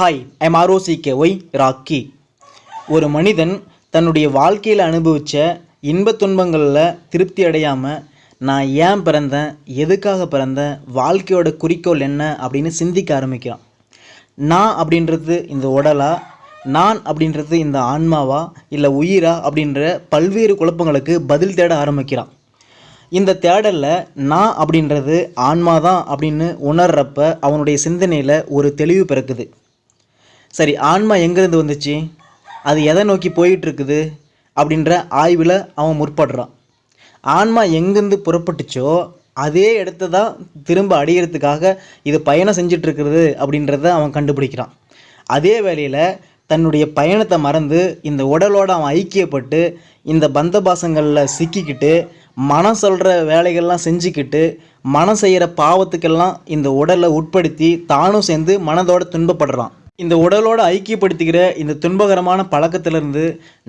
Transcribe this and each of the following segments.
Hi I'm R O C K Y Rocky. ஒரு மனிதன் தன்னுடைய வாழ்க்கையில் அனுபவித்த இன்பத் துன்பங்களில் திருப்தி அடையாமல் நான் ஏன் பிறந்தேன் எதுக்காக பிறந்தேன் வாழ்க்கையோட குறிக்கோள் என்ன அப்படின்னு சிந்திக்க ஆரம்பிக்கிறான். நான் அப்படின்றது இந்த உடலா? நான் அப்படின்றது இந்த ஆன்மாவா? இல்லை உயிரா? அப்படின்ற பல்வேறு குழப்பங்களுக்கு பதில் தேட ஆரம்பிக்கிறான். இந்த தேடலில் நான் அப்படின்றது ஆன்மா தான் அப்படின்னு உணர்றப்ப அவனுடைய சிந்தனையில் ஒரு தெளிவு பிறக்குது. சரி ஆன்மா எங்கேருந்து வந்துச்சு? அது எதை நோக்கி போயிட்டுருக்குது? அப்படின்ற ஆய்வில் அவன் முற்படுறான். ஆன்மா எங்கேருந்து புறப்பட்டுச்சோ அதே இடத்த தான் திரும்ப அடையிறதுக்காக இது பயணம் செஞ்சிட்ருக்கிறது அப்படின்றத அவன் கண்டுபிடிக்கிறான். அதே வேளையில் தன்னுடைய பயணத்தை மறந்து இந்த உடலோடு அவன் ஐக்கியப்பட்டு இந்த பந்தபாசங்களில் சிக்கிக்கிட்டு மனம் சொல்கிற வேலைகள்லாம் செஞ்சுக்கிட்டு மனம் செய்கிற பாவத்துக்கெல்லாம் இந்த உடலை உட்படுத்தி தானும் சேர்ந்து மனதோட துன்பப்படுறான். இந்த உடலோடு ஐக்கியப்படுத்திக்கிற இந்த துன்பகரமான பழக்கத்திலிருந்து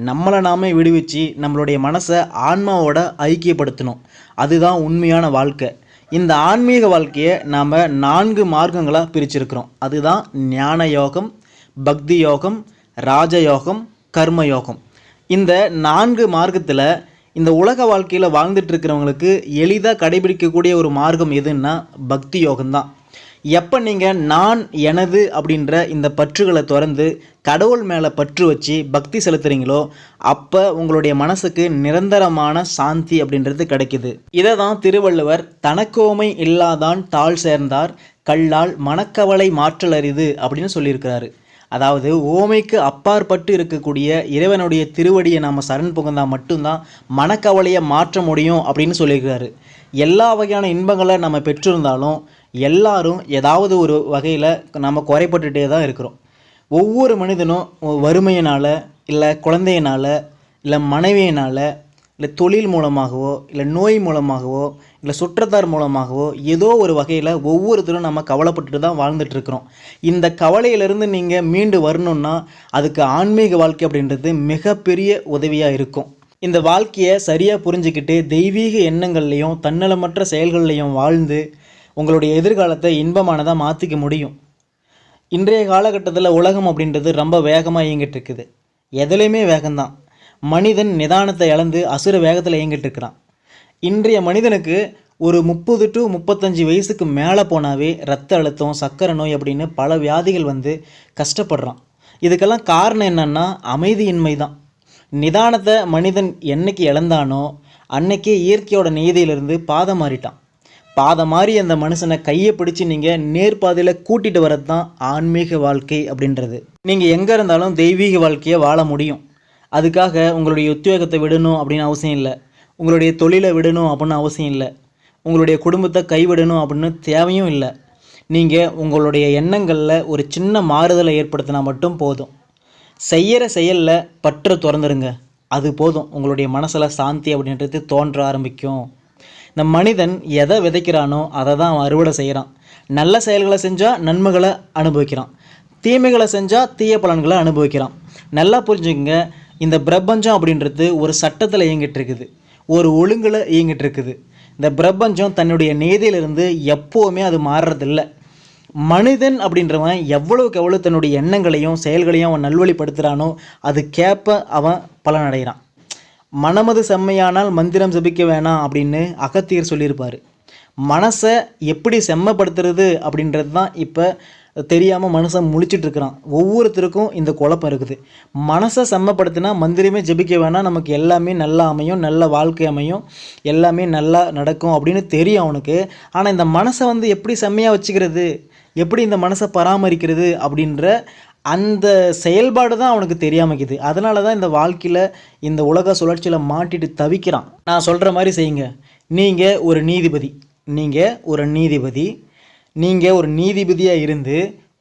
நம்மளை நாமே விடுவிச்சு நம்மளுடைய மனசை ஆன்மாவோட ஐக்கியப்படுத்தணும். அதுதான் உண்மையான வாழ்க்கை. இந்த ஆன்மீக வாழ்க்கையை நாம் நான்கு மார்க்கங்களாக பிரிச்சிருக்கிறோம். அதுதான் ஞான யோகம் பக்தி யோகம் ராஜயோகம் கர்ம யோகம். இந்த நான்கு மார்க்கத்தில் இந்த உலக வாழ்க்கையில் வாழ்ந்துட்டு இருக்கிறவங்களுக்கு எளிதாக கடைபிடிக்கக்கூடிய ஒரு மார்க்கம் எதுன்னா பக்தி யோகம்தான். எப்போ நீங்கள் நான் எனது அப்படின்ற இந்த பற்றுகளை திறந்து கடவுள் மேலே பற்று வச்சு பக்தி செலுத்துறீங்களோ அப்போ உங்களுடைய மனசுக்கு நிரந்தரமான சாந்தி அப்படின்றது கிடைக்குது. இதை தான் திருவள்ளுவர் தனக்கோமை இல்லாதான் தாழ் சேர்ந்தார் கல்லால் மனக்கவலை மாற்றலறிது அப்படின்னு சொல்லியிருக்கிறாரு. அதாவது ஓமைக்கு அப்பாற்பட்டு இருக்கக்கூடிய இறைவனுடைய திருவடியை நாம் சரண் புகுந்தால் மட்டும்தான் மனக்கவலையை மாற்ற முடியும் அப்படின்னு சொல்லியிருக்கிறாரு. எல்லா வகையான இன்பங்களை நம்ம பெற்றிருந்தாலும் எல்லாரும் ஏதாவது ஒரு வகையில் நம்ம குறைப்பட்டுகிட்டே தான் இருக்கிறோம். ஒவ்வொரு மனிதனும் வறுமையினால் இல்லை குழந்தையினால் இல்லை மனைவியினால் இல்லை தொழில் மூலமாகவோ இல்லை நோய் மூலமாகவோ இல்லை சுற்றத்தார் மூலமாகவோ ஏதோ ஒரு வகையில் ஒவ்வொருத்தரும் நம்ம கவலைப்பட்டுட்டு தான் வாழ்ந்துட்டு இருக்கிறோம். இந்த கவலையிலிருந்து நீங்கள் மீண்டு வரணுன்னா அதுக்கு ஆன்மீக வாழ்க்கை அப்படின்றது மிகப்பெரிய உதவியாக இருக்கும். இந்த வாழ்க்கையை சரியாக புரிஞ்சுக்கிட்டு தெய்வீக எண்ணங்கள்லேயும் தன்னலமற்ற செயல்கள்லையும் வாழ்ந்து உங்களுடைய எதிர்காலத்தை இன்பமானதாக மாற்றிக்க முடியும். இன்றைய காலகட்டத்தில் உலகம் அப்படின்றது ரொம்ப வேகமாக இயங்கிட்டு இருக்குது. எதுலேயுமே வேகம்தான். மனிதன் நிதானத்தை இழந்து அசுர வேகத்தில் இயங்கிட்டு இருக்கிறான். இன்றைய மனிதனுக்கு ஒரு முப்பது டு முப்பத்தஞ்சு வயசுக்கு மேலே போனாவே ரத்த அழுத்தம் சக்கரை நோய் அப்படின்னு பல வியாதிகள் வந்து கஷ்டப்படுறான். இதுக்கெல்லாம் காரணம் என்னன்னா அமைதியின்மை தான் நிதானத்தை மனிதன் என்னைக்கு இழந்தானோ அன்னைக்கே இயற்கையோட நீதியிலிருந்து பாதம் மாறிட்டான். பாதை மாதிரி அந்த மனுஷனை கையை பிடிச்சி நீங்கள் நேர்பாதையில் கூட்டிகிட்டு வரது தான் ஆன்மீக வாழ்க்கை அப்படின்றது. நீங்கள் எங்கே இருந்தாலும் தெய்வீக வாழ்க்கையை வாழ முடியும். அதுக்காக உங்களுடைய உத்தியோகத்தை விடணும் அப்படின்னு அவசியம் இல்லை. உங்களுடைய தொழிலை விடணும் அப்படின்னு அவசியம் இல்லை. உங்களுடைய குடும்பத்தை கைவிடணும் அப்படின்னு தேவையும் இல்லை. நீங்கள் உங்களுடைய எண்ணங்களில் ஒரு சின்ன மாறுதலை ஏற்படுத்தினா மட்டும் போதும். செய்கிற செயலில் பற்ற திறந்துருங்க. அது போதும். உங்களுடைய மனசில் சாந்தி அப்படின்றது தோன்ற ஆரம்பிக்கும். இந்த மனிதன் எதை விதைக்கிறானோ அதை தான் அவன் அறுவடை செய்கிறான். நல்ல செயல்களை செஞ்சால் நன்மைகளை அனுபவிக்கிறான். தீமைகளை செஞ்சால் தீய பலன்களை அனுபவிக்கிறான். நல்லா புரிஞ்சுக்கங்க இந்த பிரபஞ்சம் அப்படின்றது ஒரு சட்டத்தில் இயங்கிட்டு இருக்குது. ஒரு ஒழுங்கில் இயங்கிட்டு இருக்குது. இந்த பிரபஞ்சம் தன்னுடைய நீதியிலிருந்து எப்போவுமே அது மாறுறதில்ல. மனிதன் அப்படின்றவன் எவ்வளவுக்கு எவ்வளோ தன்னுடைய எண்ணங்களையும் செயல்களையும் அவன் நல்வழிப்படுத்துகிறானோ அதுக்கேற்ப அவன் பலனடைகிறான். மனமது செம்மையானால் மந்திரம் ஜபிக்க வேணாம் அப்படின்னு அகத்தியர் சொல்லியிருப்பார். மனசை எப்படி செம்மப்படுத்துறது அப்படின்றது தான் இப்போ தெரியாமல் மனுஷன் முழிச்சிட்டு இருக்கிறான் ஒவ்வொருத்தருக்கும் இந்த குழப்பம் இருக்குது. மனசை செம்மப்படுத்தினா மந்திரமே ஜெபிக்க வேணாம். நமக்கு எல்லாமே நல்லா அமையும் நல்ல வாழ்க்கை அமையும் எல்லாமே நல்லா நடக்கும் அப்படின்னு தெரியும் அவனுக்கு. ஆனால் இந்த மனசை வந்து எப்படி செம்மையாக வச்சுக்கிறது? எப்படி இந்த மனசை பராமரிக்கிறது அப்படின்ற அந்த செயல்பாடு தான் அவனுக்கு தெரியாமக்குது அதனால தான் இந்த வாழ்க்கையில் இந்த உலக சுழற்சியில் மாட்டிட்டு தவிக்கிறான். நான் சொல்கிற மாதிரி செய்யுங்க. நீங்கள் ஒரு நீதிபதி. நீங்கள் ஒரு நீதிபதி. நீங்கள் ஒரு நீதிபதியாக இருந்து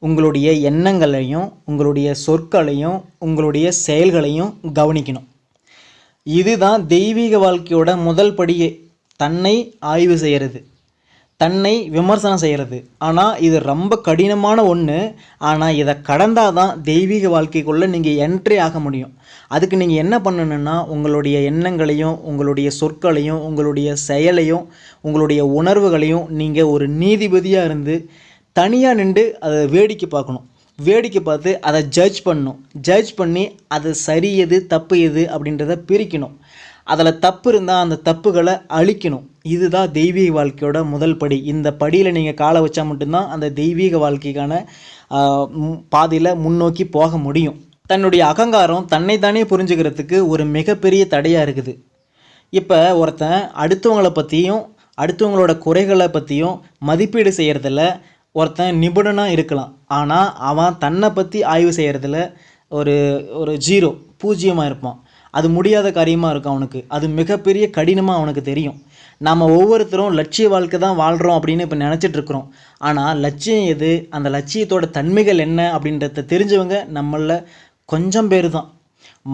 உங்களுடைய எண்ணங்களையும் உங்களுடைய சொற்களையும் உங்களுடைய செயல்களையும் கவனிக்கணும். இதுதான் தெய்வீக வாழ்க்கையோட முதல் படியே. தன்னை ஆய்வு செய்கிறது தன்னை விமர்சனம் செய்கிறது ஆனால் இது ரொம்ப கடினமான ஒன்று ஆனால் இதை கடந்தால் தான் தெய்வீக வாழ்க்கைக்குள்ளே நீங்கள் என்ட்ரி ஆக முடியும். அதுக்கு நீங்கள் என்ன பண்ணணுன்னா உங்களுடைய எண்ணங்களையும் உங்களுடைய சொற்களையும் உங்களுடைய செயலையும் உங்களுடைய உணர்வுகளையும் நீங்கள் ஒரு நீதிபதியாக இருந்து தனியாக நின்று அதை வேடிக்கை பார்க்கணும். வேடிக்கை பார்த்து அதை ஜட்ஜ் பண்ணணும். ஜட்ஜ் பண்ணி அது சரி எது தப்பு எது அப்படின்றத பிரிக்கணும். அதில் தப்பு இருந்தால் அந்த தப்புகளை அழிக்கணும். இதுதான் தெய்வீக வாழ்க்கையோட முதல் படி. இந்த படியில் நீங்கள் காலை வச்சா மட்டும்தான் அந்த தெய்வீக வாழ்க்கைக்கான பாதையில் முன்னோக்கி போக முடியும். தன்னுடைய அகங்காரம் தன்னைத்தானே புரிஞ்சுக்கிறதுக்கு ஒரு மிகப்பெரிய தடையாக இருக்குது. இப்போ ஒருத்தன் அடுத்தவங்களை பற்றியும் அடுத்தவங்களோட குறைகளை பற்றியும் மதிப்பீடு செய்கிறதில் ஒருத்தன் நிபுணனாக இருக்கலாம். ஆனால் அவன் தன்னை பற்றி ஆய்வு செய்கிறதுல ஒரு ஒரு ஜீரோ பூஜ்ஜியமாக இருப்பான். அது முடியாத காரியமாக இருக்கும் அவனுக்கு. அது மிகப்பெரிய கடினமாக அவனுக்கு தெரியும். நம்ம ஒவ்வொருத்தரும் லட்சிய வாழ்க்கை தான் வாழ்கிறோம் அப்படின்னு இப்போ நினச்சிட்டு இருக்கிறோம். ஆனால் லட்சியம் எது? அந்த லட்சியத்தோட தன்மைகள் என்ன அப்படின்றத தெரிஞ்சவங்க நம்மளில் கொஞ்சம் பேர் தான்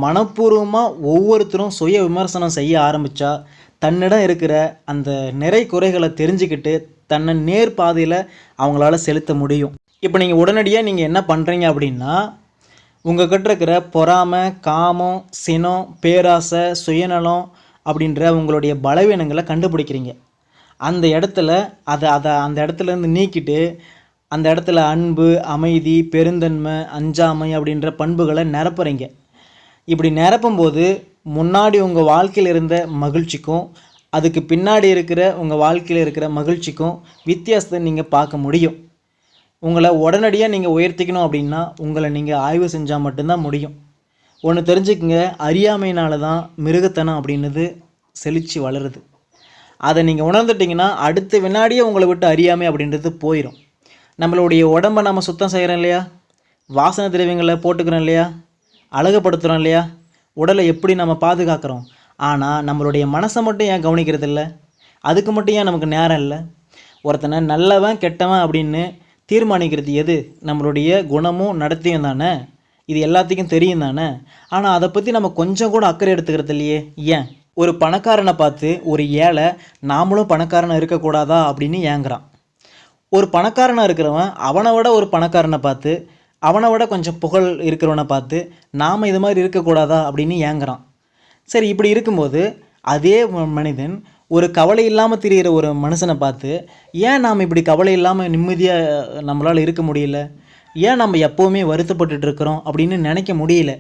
மனப்பூர்வமாக ஒவ்வொருத்தரும் சுய விமர்சனம் செய்ய ஆரம்பித்தா தன்னிடம் இருக்கிற அந்த நிறை குறைகளை தெரிஞ்சுக்கிட்டு தன்னை நேர் பாதையில் அவங்களால செலுத்த முடியும். இப்போ நீங்கள் உடனடியாக நீங்கள் என்ன பண்ணுறீங்க அப்படின்னா உங்ககிட்ட இருக்கிற பொறாமை காமம் சினம் பேராசை சுயநலம் அப்படின்ற உங்களுடைய பலவீனங்களை கண்டுபிடிக்கிறீங்க. அந்த இடத்துல அதை அதை அந்த இடத்துல இருந்து நீக்கிட்டு அந்த இடத்துல அன்பு அமைதி பெருந்தன்மை அஞ்சாமை அப்படின்ற பண்புகளை நிரப்புறீங்க. இப்படி நிரப்பும்போது முன்னாடி உங்கள் வாழ்க்கையில் இருந்த மகிழ்ச்சிக்கும் அதுக்கு பின்னாடி இருக்கிற உங்கள் வாழ்க்கையில் இருக்கிற மகிழ்ச்சிக்கும் வித்தியாசத்தை நீங்கள் பார்க்க முடியும். உங்களை உடனடியாக நீங்கள் உயர்த்திக்கணும் அப்படின்னா உங்களை நீங்கள் ஆய்வு செஞ்சால் மட்டும்தான் முடியும். ஒன்று தெரிஞ்சுக்கங்க. அறியாமையினால தான் மிருகத்தனம் அப்படின்றது செழித்து வளருது. அதை நீங்கள் உணர்ந்துட்டிங்கன்னா அடுத்த வினாடியே உங்களை விட்டு அறியாமை அப்படின்றது போயிடும் நம்மளுடைய உடம்பை நம்ம சுத்தம் செய்கிறோம் இல்லையா? வாசனை திரவியங்களை போட்டுக்கிறோம் இல்லையா? அழகுப்படுத்துகிறோம் இல்லையா? உடலை எப்படி நம்ம பாதுகாக்கிறோம்? ஆனால் நம்மளுடைய மனசை மட்டும் ஏன் கவனிக்கிறது இல்லை? அதுக்கு மட்டும் ஏன் நமக்கு நேரம் இல்லை? ஒருத்தனை நல்லவன் கெட்டவன் அப்படின்னு தீர்மானிக்கிறது எது? நம்மளுடைய குணமும் நடத்தியும் தானே? இது எல்லாத்துக்கும் தெரியும் தானே? ஆனால் அதை பற்றி நம்ம கொஞ்சம் கூட அக்கறை எடுத்துக்கிறது இல்லையே. ஏன்? ஒரு பணக்காரனை பார்த்து ஒரு ஏழை நாமளும் பணக்காரனாக இருக்கக்கூடாதா அப்படின்னு ஏங்குறான். ஒரு பணக்காரனாக இருக்கிறவன் அவனை விட ஒரு பணக்காரனை பார்த்து அவனை விட கொஞ்சம் புகழ் இருக்கிறவனை பார்த்து நாம் இது மாதிரி இருக்கக்கூடாதா அப்படின்னு ஏங்குறான். சரி இப்படி இருக்கும்போது அதே மனிதன் ஒரு கவலை இல்லாமல் திரியிற ஒரு மனுஷனை பார்த்து ஏன் நாம் இப்படி கவலை இல்லாமல் நிம்மதியாக நம்மளால் இருக்க முடியல? ஏன் நம்ம எப்போவுமே வருத்தப்பட்டுட்டு இருக்கிறோம் அப்படின்னு நினைக்க முடியல?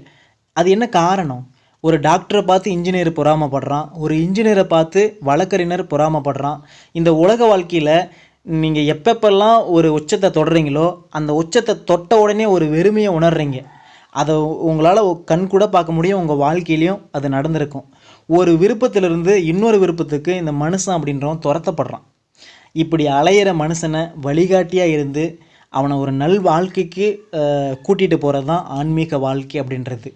அது என்ன காரணம்? ஒரு டாக்டரை பார்த்து இன்ஜினியர் பொறாமப்படுறான் ஒரு இன்ஜினியரை பார்த்து வழக்கறிஞர் பொறாமப்படுறான். இந்த உலக வாழ்க்கையில் நீங்கள் எப்பப்பெல்லாம் ஒரு உச்சத்தை தொடுறீங்களோ அந்த உச்சத்தை தொட்ட உடனே ஒரு வெறுமையை உணர்றீங்க. அதை உங்களால் கண் கூட பார்க்க முடியும் உங்கள் வாழ்க்கையிலையும் அது நடந்திருக்கும். ஒரு விருப்பத்திலிருந்து இன்னொரு விருப்பத்துக்கு இந்த மனுஷன் அப்படின்றவன் துரத்தப்படுறான். இப்படி அலையிற மனுஷனை வழிகாட்டியாக இருந்து அவனை ஒரு நல் வாழ்க்கைக்கு கூட்டிகிட்டு போகிறது தான் ஆன்மீக வாழ்க்கை அப்படின்றது.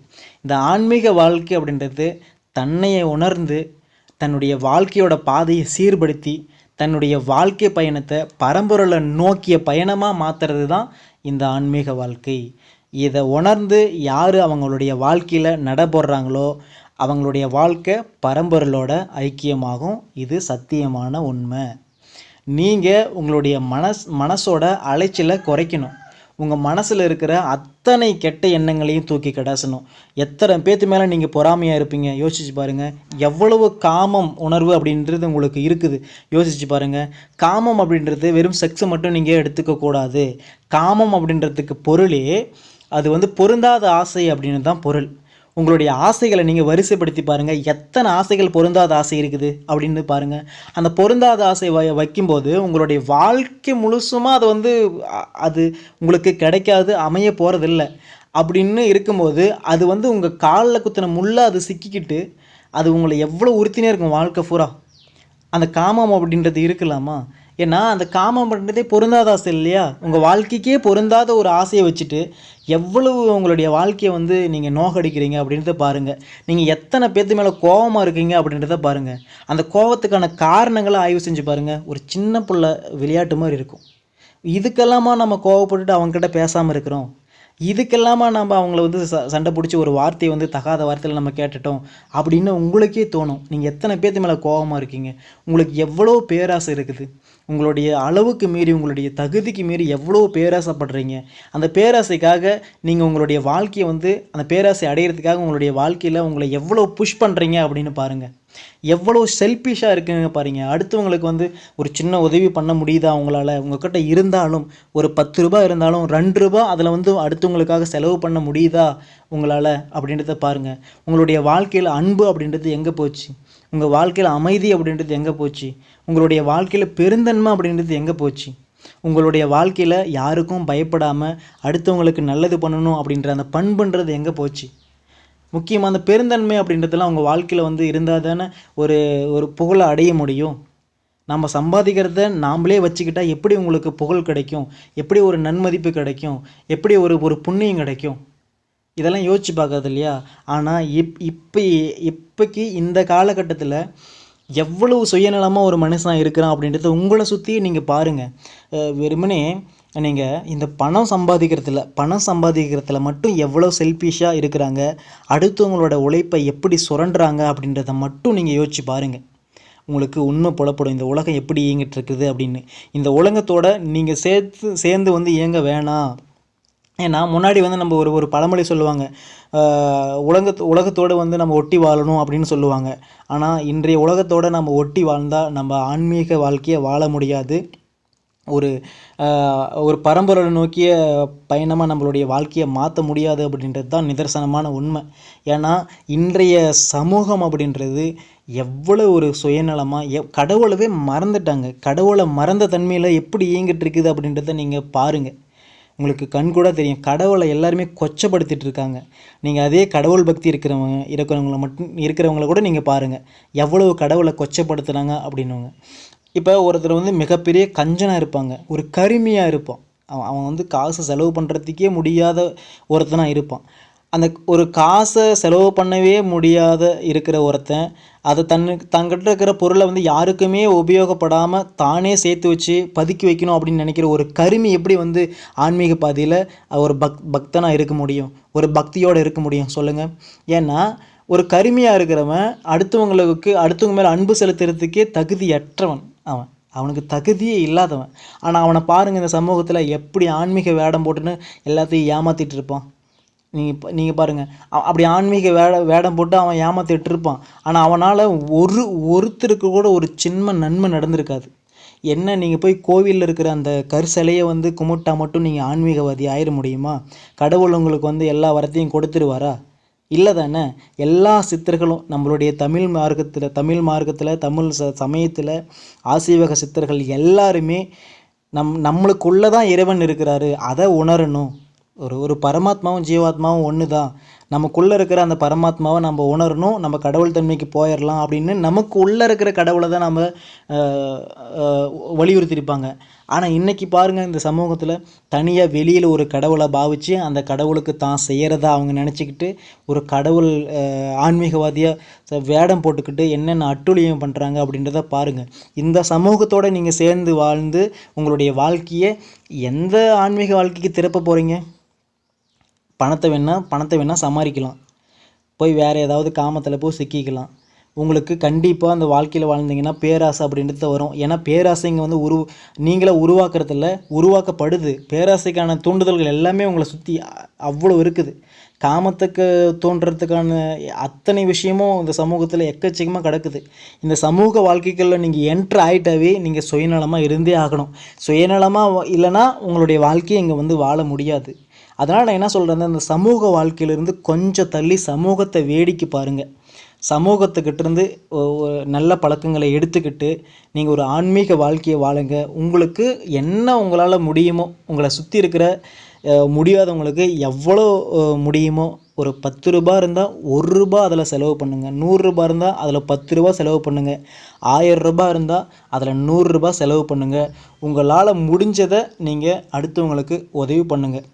இந்த ஆன்மீக வாழ்க்கை அப்படின்றது தன்னையை உணர்ந்து தன்னுடைய வாழ்க்கையோட பாதையை சீர்படுத்தி தன்னுடைய வாழ்க்கை பயணத்தை பரம்பொருளை நோக்கிய பயணமாக மாற்றுறது தான் இந்த ஆன்மீக வாழ்க்கை. இதை உணர்ந்து யார் அவங்களுடைய வாழ்க்கையில் நடபடுறாங்களோ அவங்களுடைய வாழ்க்கை பரம்பொருளோட ஐக்கியமாகும். இது சத்தியமான உண்மை. நீங்கள் உங்களுடைய மனஸ் மனசோட அலைச்சலை குறைக்கணும். உங்கள் மனசில் இருக்கிற அத்தனை கெட்ட எண்ணங்களையும் தூக்கி கடாசணும். எத்தனை பேத்து மேலே நீங்கள் பொறாமையாக இருப்பீங்க? யோசிச்சு பாருங்கள் எவ்வளவு காமம் உணர்வு அப்படின்றது உங்களுக்கு இருக்குது. யோசிச்சு பாருங்கள் காமம் அப்படின்றது வெறும் செக்ஸை மட்டும் நீங்கள் எடுத்துக்கக்கூடாது காமம் அப்படின்றதுக்கு பொருளே அது வந்து பொருந்தாத ஆசை அப்படின்னு தான் பொருள். உங்களுடைய ஆசைகளை நீங்கள் வரிசைப்படுத்தி பாருங்கள் எத்தனை ஆசைகள் பொருந்தாத ஆசை இருக்குது அப்படின்னு பாருங்கள் அந்த பொருந்தாத ஆசை வ வைக்கும்போது உங்களுடைய வாழ்க்கை முழுசுமாக அது வந்து அது உங்களுக்கு கிடைக்காது அமைய போகிறதில்ல அப்படின்னு இருக்கும்போது அது வந்து உங்கள் காலில் குத்தின முள்ள அது சிக்கிக்கிட்டு அது உங்களை எவ்வளோ உறுத்தினே இருக்கும் வாழ்க்கை பூரா. அந்த காமம் அப்படின்றது இருக்கலாமா? ஏன்னா அந்த காமம் பண்ணுறதே பொருந்தாத ஆசை இல்லையா? உங்கள் வாழ்க்கைக்கே பொருந்தாத ஒரு ஆசையை வச்சுட்டு எவ்வளவு உங்களுடைய வாழ்க்கையை வந்து நீங்கள் நோகடிக்கிறீங்க அப்படின்றத பாருங்கள் நீங்கள் எத்தனை பேர்த்து மேலே கோவமாக இருக்கீங்க அப்படின்றத பாருங்கள் அந்த கோவத்துக்கான காரணங்களை ஆய்வு செஞ்சு பாருங்கள் ஒரு சின்ன பிள்ள விளையாட்டு மாதிரி இருக்கும். இதுக்கெல்லாமா நம்ம கோவப்பட்டுட்டு அவங்ககிட்ட பேசாமல் இருக்கிறோம்? இதுக்கெல்லாமா நம்ம அவங்கள வந்து ச சண்டை பிடிச்சி ஒரு வார்த்தையை வந்து தகாத வார்த்தையில் நம்ம கேட்டுட்டோம்? அப்படின்னு உங்களுக்கே தோணும். நீங்கள் எத்தனை பேர்த்து மேலே கோவமாக இருக்கீங்க? உங்களுக்கு எவ்வளோ பேராசை இருக்குது? உங்களுடைய அளவுக்கு மீறி உங்களுடைய தகுதிக்கு மீறி எவ்வளோ பேராசைப்படுறீங்க? அந்த பேராசைக்காக நீங்கள் உங்களுடைய வாழ்க்கையை வந்து அந்த பேராசை அடையிறதுக்காக உங்களுடைய வாழ்க்கையில் உங்களை எவ்வளோ புஷ் பண்ணுறீங்க அப்படின்னு பாருங்கள் எவ்வளோ செல்ஃபிஷாக இருக்குங்க பாருங்க. அடுத்தவங்களுக்கு வந்து ஒரு சின்ன உதவி பண்ண முடியுதா உங்களால்? உங்ககிட்ட இருந்தாலும் ஒரு பத்து ரூபாய் இருந்தாலும் ரெண்டு ரூபாய் அதில் வந்து அடுத்தவங்களுக்காக செலவு பண்ண முடியுதா உங்களால் அப்படின்றத பாருங்கள் உங்களுடைய வாழ்க்கையில் அன்பு அப்படின்றது எங்கே போச்சு? உங்கள் வாழ்க்கையில் அமைதி அப்படின்றது எங்கே போச்சு? உங்களுடைய வாழ்க்கையில் பெருந்தன்மை அப்படின்றது எங்கே போச்சு? உங்களுடைய வாழ்க்கையில் யாருக்கும் பயப்படாமல் அடுத்தவங்களுக்கு நல்லது பண்ணணும் அப்படின்ற அந்த பண்புன்றது எங்கே போச்சு? முக்கியமாக அந்த பெருந்தன்மை அப்படின்றதெல்லாம் உங்கள் வாழ்க்கையில் வந்து இருந்தால் தானே ஒரு ஒரு புகழை அடைய முடியும். நம்ம சம்பாதிக்கிறத நாம்ளே வச்சுக்கிட்டால் எப்படி உங்களுக்கு புகழ் கிடைக்கும்? எப்படி ஒரு நன்மதிப்பு கிடைக்கும்? எப்படி ஒரு ஒரு புண்ணியம் கிடைக்கும்? இதெல்லாம் யோசிச்சு பார்க்காது இல்லையா? ஆனால் இப் இப்போ இப்போக்கி இந்த காலகட்டத்தில் எவ்வளவு சுயநலமாக ஒரு மனுஷன் இருக்கிறான் அப்படின்றத உங்களை சுற்றி நீங்கள் பாருங்கள் வெறுமனே நீங்கள் இந்த பணம் சம்பாதிக்கிறதுல பணம் சம்பாதிக்கிறதுல மட்டும் எவ்வளோ செல்ஃபிஷாக இருக்கிறாங்க? அடுத்தவங்களோட உழைப்பை எப்படி சுரண்டுறாங்க அப்படின்றத மட்டும் நீங்கள் யோசிச்சு பாருங்கள் உங்களுக்கு உண்மை புலப்படும். இந்த உலகம் எப்படி இயங்கிட்டு இருக்குது அப்படின்னு. இந்த உலகத்தோட நீங்கள் சேர்த்து சேர்ந்து வந்து இயங்க வேணாம். ஏன்னா முன்னாடி வந்து நம்ம ஒரு ஒரு பழமொழி சொல்லுவாங்க உலகத்து உலகத் உலகத்தோடு வந்து நம்ம ஒட்டி வாழணும் அப்படின்னு சொல்லுவாங்க. ஆனால் இன்றைய உலகத்தோடு நம்ம ஒட்டி வாழ்ந்தால் நம்ம ஆன்மீக வாழ்க்கையை வாழ முடியாது. ஒரு ஒரு பரம்பரை நோக்கிய பயணமாக நம்மளுடைய வாழ்க்கையை மாற்ற முடியாது அப்படின்றது தான் நிதர்சனமான உண்மை. ஏன்னா இன்றைய சமூகம் அப்படின்றது எவ்வளோ ஒரு சுயநலமாக எவ் கடவுளவே மறந்துட்டாங்க. கடவுளை மறந்த தன்மையில் எப்படி இயங்கிட்டு இருக்குது அப்படின்றத நீங்கள் பாருங்கள் உங்களுக்கு கண் கூட தெரியும். கடவுளை எல்லாருமே கொச்சப்படுத்திட்டு இருக்காங்க. நீங்கள் அதே கடவுள் பக்தி இருக்கிறவங்க இருக்கிறவங்கள மட்டும் இருக்கிறவங்கள கூட நீங்கள் பாருங்கள் எவ்வளவு கடவுளை கொச்சப்படுத்துனாங்க அப்படின்னுங்க இப்போ ஒருத்தர் வந்து மிகப்பெரிய கஞ்சனாக இருப்பாங்க. ஒரு கருமியாக இருப்பான். அவன் அவன் வந்து காசு செலவு பண்ணுறதுக்கே முடியாத ஒருத்தனாக இருப்பான். அந்த ஒரு காசை செலவு பண்ணவே முடியாத இருக்கிற ஒருத்தன் அதை தன்னு தங்கிட்ட இருக்கிற பொருளை வந்து யாருக்குமே உபயோகப்படாமல் தானே சேர்த்து வச்சு பதுக்கி வைக்கணும் அப்படின்னு நினைக்கிற ஒரு கருமி எப்படி வந்து ஆன்மீக பாதையில் ஒரு பக் பக்தனாக இருக்க முடியும்? ஒரு பக்தியோடு இருக்க முடியும்? சொல்லுங்கள் ஏன்னா ஒரு கருமியாக இருக்கிறவன் அடுத்தவங்களுக்கு அடுத்தவங்க மேலே அன்பு செலுத்துறதுக்கே தகுதியற்றவன் அவன். அவனுக்கு தகுதியே இல்லாதவன். ஆனால் அவனை பாருங்கள் இந்த சமூகத்தில் எப்படி ஆன்மீக வேடம் போட்டுன்னு எல்லாத்தையும் ஏமாற்றிட்டு இருப்பான். நீங்கள் இப்போ நீங்கள் பாருங்கள் அப்படி ஆன்மீக வேட வேடம் போட்டு அவன் ஏமாத்திட்டு இருப்பான். ஆனால் அவனால் ஒரு ஒருத்தருக்கு கூட ஒரு சின்ன நன்மை நடந்திருக்காது. என்ன நீங்கள் போய் கோவிலில் இருக்கிற அந்த கருசிலையை வந்து கும்பிட்டா மட்டும் நீங்கள் ஆன்மீகவாதி ஆயிட முடியுமா? கடவுள் உங்களுக்கு வந்து எல்லா வரத்தையும் கொடுத்துருவாரா? இல்லை தானே. எல்லா சித்தர்களும் நம்மளுடைய தமிழ் மார்க்கத்தில் தமிழ் மார்க்கத்தில் தமிழ் ச சமயத்தில் ஆசீவக சித்தர்கள் எல்லாருமே நம் நம்மளுக்குள்ளே தான் இறைவன் இருக்கிறாரு. அதை உணரணும். ஒரு ஒரு பரமாத்மாவும் ஜீவாத்மாவும் ஒன்று தான் நமக்குள்ளே இருக்கிற அந்த பரமாத்மாவை நம்ம உணரணும் நம்ம கடவுள் தன்மைக்கு போயிடலாம் அப்படின்னு நமக்கு உள்ளே இருக்கிற கடவுளை தான் நம்ம வலியுறுத்தியிருப்பாங்க. ஆனால் இன்னைக்கு பாருங்கள் இந்த சமூகத்தில் தனியாக வெளியில் ஒரு கடவுளை பாவித்து அந்த கடவுளுக்கு தான் செய்கிறதா அவங்க நினச்சிக்கிட்டு ஒரு கடவுள் ஆன்மீகவாதியாக வேடம் போட்டுக்கிட்டு என்னென்ன அட்டுழியம் பண்ணுறாங்க அப்படின்றத பாருங்கள் இந்த சமூகத்தோடு நீங்கள் சேர்ந்து வாழ்ந்து உங்களுடைய வாழ்க்கையை எந்த ஆன்மீக வாழ்க்கைக்கு திறப்ப போகிறீங்க பணத்தை வேணால் பணத்தை வேணால் சமாளிக்கலாம். போய் வேறு ஏதாவது காமத்தில் போய் சிக்கிக்கலாம். உங்களுக்கு கண்டிப்பாக அந்த வாழ்க்கையில் வாழ்ந்தீங்கன்னா பேராசை அப்படின்றது வரும். ஏன்னா பேராசை இங்கே வந்து உரு நீங்களே உருவாக்குறதில்ல உருவாக்கப்படுது. பேராசைக்கான தூண்டுதல்கள் எல்லாமே உங்களை சுற்றி அவ்வளோ இருக்குது. காமத்துக்கு தோன்றதுக்கான அத்தனை விஷயமும் இந்த சமூகத்தில் எக்கச்சக்கமாக கிடக்குது. இந்த சமூக வாழ்க்கைகளில் நீங்கள் என்ட்ரு ஆகிட்டாவே நீங்கள் சுயநலமாக இருந்தே ஆகணும். சுயநலமாக இல்லைன்னா உங்களுடைய வாழ்க்கையை இங்கே வந்து வாழ முடியாது. அதனால் நான் என்ன சொல்கிறேன்னா இந்த சமூக வாழ்க்கையிலேருந்து கொஞ்சம் தள்ளி சமூகத்தை வேடிக்கை பாருங்கள் சமூகத்துக்கிட்டேருந்து நல்ல பழக்கங்களை எடுத்துக்கிட்டு நீங்கள் ஒரு ஆன்மீக வாழ்க்கையை வாழுங்க. உங்களுக்கு என்ன உங்களால் முடியுமோ உங்களை சுற்றி இருக்கிற முடியாதவங்களுக்கு எவ்வளோ முடியுமோ ஒரு பத்து ரூபா இருந்தால் ஒரு ரூபா அதில் செலவு பண்ணுங்கள் நூறுரூபா இருந்தால் அதில் பத்து ரூபா செலவு பண்ணுங்கள் ஆயிரம் ரூபாய் இருந்தால் அதில் நூறுரூபா செலவு பண்ணுங்கள் உங்களால் முடிஞ்சதை நீங்கள் அடுத்தவங்களுக்கு உதவி பண்ணுங்கள்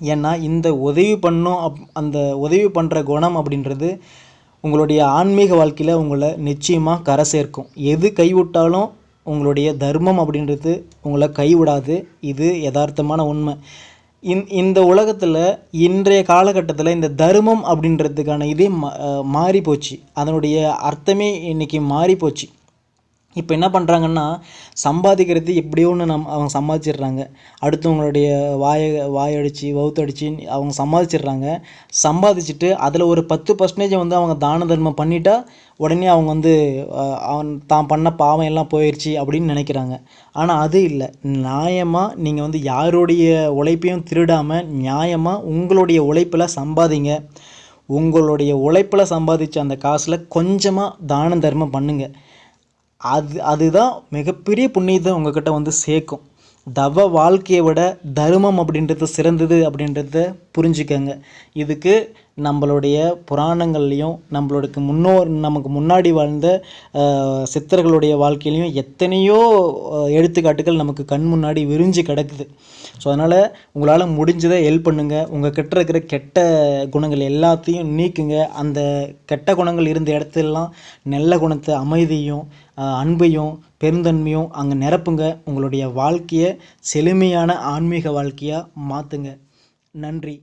ஏன்னா இந்த உதவி பண்ணும் அப் அந்த உதவி பண்ணுற குணம் அப்படின்றது உங்களுடைய ஆன்மீக வாழ்க்கையில் உங்களை நிச்சயமாக கரை சேர்க்கும். எது கைவிட்டாலும் உங்களுடைய தர்மம் அப்படின்றது உங்களை கைவிடாது. இது யதார்த்தமான உண்மை. இந் இந்த உலகத்தில் இன்றைய காலகட்டத்தில் இந்த தர்மம் அப்படின்றதுக்கான இதே மா மாறி போச்சு அதனுடைய அர்த்தமே இன்றைக்கி மாறி போச்சு இப்போ என்ன பண்ணுறாங்கன்னா சம்பாதிக்கிறது எப்படியோ ஒன்று நம் அவங்க சம்பாதிச்சிடுறாங்க. அடுத்தவங்களுடைய வாயை வாயடிச்சு வவுத்தடிச்சு அவங்க சம்பாதிச்சிடுறாங்க. சம்பாதிச்சுட்டு அதில் ஒரு பத்து பர்சன்டேஜ் வந்து அவங்க தான தர்மம் பண்ணிட்டா உடனே அவங்க வந்து அவன் தான் பண்ண பாவம் எல்லாம் போயிடுச்சு அப்படின்னு நினைக்கிறாங்க. ஆனால் அது இல்லை. நியாயமாக நீங்கள் வந்து யாருடைய உழைப்பையும் திருடாமல் நியாயமாக உங்களுடைய உழைப்பில் சம்பாதிங்க. உங்களுடைய உழைப்பில் சம்பாதிச்ச அந்த காசில் கொஞ்சமாக தான தர்மம் பண்ணுங்கள் அது அதுதான் மிகப்பெரிய புண்ணியத்தை உங்ககிட்ட வந்து சேர்க்கும். தவ வாழ்க்கையை விட தர்மம் அப்படின்றது சிறந்தது அப்படின்றத புரிஞ்சுக்கங்க. இதுக்கு நம்மளுடைய புராணங்கள்லேயும் நம்மளுக்கு முன்னோர் நமக்கு முன்னாடி வாழ்ந்த சித்தர்களுடைய வாழ்க்கையிலையும் எத்தனையோ எடுத்துக்காட்டுகள் நமக்கு கண் முன்னாடி விரிஞ்சு கிடக்குது. ஸோ அதனால் உங்களால் முடிஞ்சதை ஹெல்ப் பண்ணுங்கள் உங்கள் கிட்ட இருக்கிற கெட்ட குணங்கள் எல்லாத்தையும் நீக்குங்க. அந்த கெட்ட குணங்கள் இருந்த இடத்துலலாம் நல்ல குணத்தை அமைதியும் அன்பையும் பெருந்தன்மையும் அங்கே நிரப்புங்க. உங்களுடைய வாழ்க்கையை செழுமையான ஆன்மீக வாழ்க்கையாக மாற்றுங்க நன்றி.